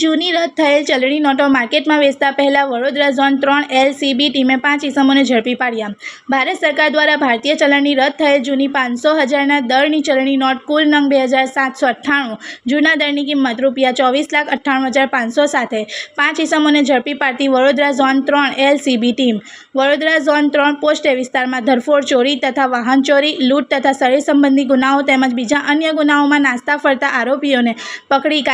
જૂની રદ થયેલ ચલણી નોટો માર્કેટમાં વેચતા પહેલા વડોદરા ઝોન ત્રણ એલસીબી ટીમે પાંચ ઇસમોને ઝડપી પાડ્યા. ભારત સરકાર દ્વારા ભારતીય ચલણની રદ થયેલ જૂની પાંચસો હજારના દરની ચલણી નોટ કુલ નંગ બે હજાર સાતસો અઠ્ઠાણું, જૂના દરની કિંમત રૂપિયા ચોવીસ લાખ અઠ્ઠાણું હજાર પાંચસો સાથે પાંચ ઇસમોને ઝડપી પાડતી વડોદરા ઝોન ત્રણ એલસીબી ટીમ. વડોદરા ઝોન ત્રણ પોસ્ટ વિસ્તારમાં ધરફોડ, ચોરી તથા વાહન ચોરી, લૂંટ તથા શરીર સંબંધી ગુનાઓ તેમજ બીજા અન્ય ગુનાઓમાં નાસ્તા ફરતા આરોપીઓને પકડી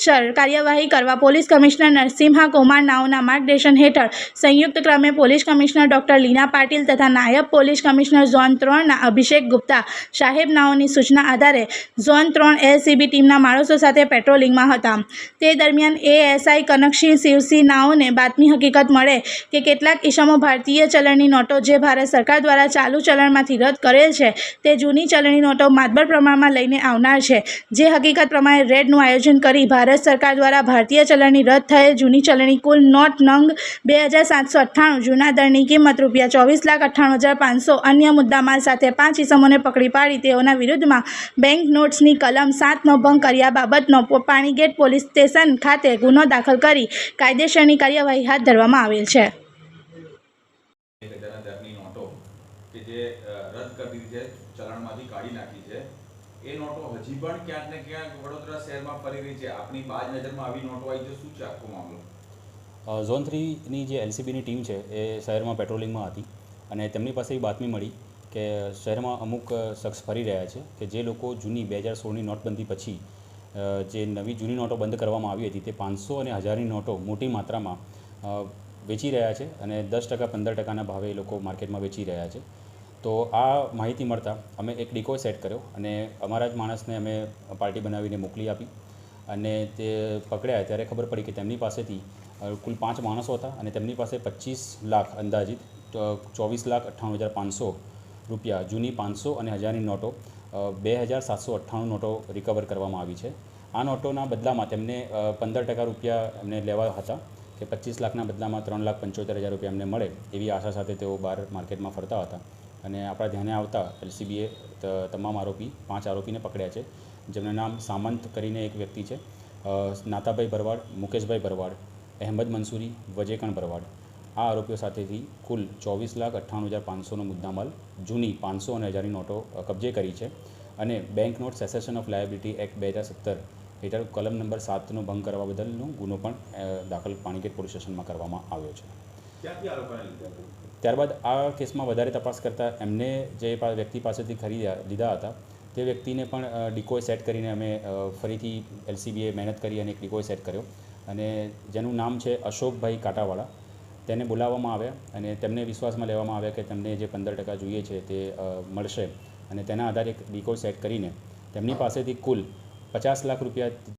કાયદેસર કાર્યવાહી કરવા પોલીસ કમિશનર નરસિંહા કુમાર નાઓના માર્ગદર્શન હેઠળ સંયુક્ત ક્રમે police commissioner doctor Leena Patil તથા નાયબ પોલીસ કમિશનર ઝોન ત્રણના અભિષેક ગુપ્તા સાહેબ નાઓની સૂચના આધારે ઝોન ત્રણ એલસીબી ટીમના માણસો સાથે પેટ્રોલિંગમાં હતા. તે દરમિયાન એએસઆઈ કનકસિંહ શિવસિંહ નાઓને બાતમી હકીકત મળે કે કેટલાક ઈસમો ભારતીય ચલણની નોટો જે ભારત સરકાર દ્વારા ચાલુ ચલણમાંથી રદ કરેલ છે, તે જૂની ચલણી નોટો માતબર પ્રમાણમાં લઈને આવનાર છે. જે હકીકત પ્રમાણે રેડનું આયોજન કરી ભારત સરકાર દ્વારા ભારતીય ચલણની રદ થયેલ જૂની ચલણી કુલ નોટ નંગ બે હજાર સાતસો અઠ્ઠાણું, જૂના દરની કિંમત રૂપિયા ચોવીસ લાખ અઠ્ઠાણું હજાર પાંચસો અન્ય મુદ્દામાલ સાથે પાંચ ઇસમોને પકડી પાડી. તેઓના વિરુદ્ધમાં બેંક નોટ્સની કલમ સાતનો ભંગ કર્યા બાબતનો પાણીગેટ પોલીસ સ્ટેશન ખાતે ગુનો દાખલ કરી કાયદેસરની કાર્યવાહી હાથ ધરવામાં આવેલ છે. કે જે રદ કરી દીધી છે, ચલણમાંથી કાઢી નાખી છે. એ નોટો હજી પણ ક્યાંક ને ક્યાંક વડોદરા શહેરમાં ફરી રહી છે. આપની બાજ નજરમાં આવી નોટો આવી છે. શું છે આખો મામલો? ઝોન થ્રીની જે એલસીબીની ટીમ છે એ શહેરમાં પેટ્રોલિંગમાં હતી અને તેમની પાસે એવી બાતમી મળી કે શહેરમાં અમુક શખ્સ ફરી રહ્યા છે કે જે લોકો જૂની બે હજાર સોળની નોટબંધી પછી જે નવી જૂની નોટો બંધ કરવામાં આવી હતી તે પાંચસો અને હજારની નોટો મોટી માત્રામાં વેચી રહ્યા છે અને દસ ટકા, પંદર ટકાના ભાવે એ લોકો માર્કેટમાં વેચી રહ્યા છે. તો આ માહિતી મળતા અમે એક ડિકો સેટ કર્યો અને અમારા જ માણસને અમે પાર્ટી બનાવીને મોકલી આપી અને તે પકડ્યા ત્યારે ખબર પડી કે તેમની પાસેથી કુલ પાંચ માણસો હતા અને તેમની પાસે પચીસ લાખ અંદાજિત ચોવીસ લાખ અઠ્ઠાણું હજાર પાંચસો રૂપિયા, જૂની પાંચસો અને હજારની નોટો બે હજાર સાતસો અઠ્ઠાણું નોટો રિકવર કરવામાં આવી છે. આ નોટોના બદલામાં તેમને પંદર ટકા રૂપિયા એમને લેવા હતા કે પચીસ લાખના બદલામાં ત્રણ લાખ પંચોતેર હજાર રૂપિયા એમને મળે એવી આશા સાથે તેઓ બહાર માર્કેટમાં ફરતા હતા. અને આપણા ધ્યાને આવતા એલસીબીએ તમામ આરોપી, પાંચ આરોપીને પકડ્યા છે. જેમનું નામ સામંત કરીને એક વ્યક્તિ છે. નાતાભાઈ ભરવાડ, મુકેશભાઈ ભરવાડ, અહેમદ મંસૂરી, વજેકણ ભરવાડ. આ આરોપીઓ સાથેથી કુલ ચોવીસ લાખ અઠ્ઠાણું હજાર પાંચસોનો મુદ્દામાલ, જૂની પાંચસો અને હજારની નોટો કબજે કરી છે. અને bank note cessation of liability act બે હજાર સત્તર હેઠળ કલમ નંબર સાતનો ભંગ કરવા બદલનો ગુનો પણ દાખલ પાણીગેટ પોલીસ સ્ટેશનમાં કરવામાં આવ્યો છે. ત્યારબાદ આ કેસમાં વધારે તપાસ કરતાં એમને જે વ્યક્તિ પાસેથી ખરીદ્યા, લીધા હતા, તે વ્યક્તિને પણ ડિકોય સેટ કરીને અમે ફરીથી એલસીબીએ મહેનત કરી અને એક ડિકોય સેટ કર્યો. અને જેનું નામ છે અશોકભાઈ કાંટાવાળા. તેને બોલાવવામાં આવ્યા અને તેમને વિશ્વાસમાં લેવામાં આવ્યા કે તેમને જે પંદર ટકા જોઈએ છે તે મળશે. અને તેના આધારે એક ડિકોય સેટ કરીને તેમની પાસેથી કુલ પચાસ લાખ રૂપિયા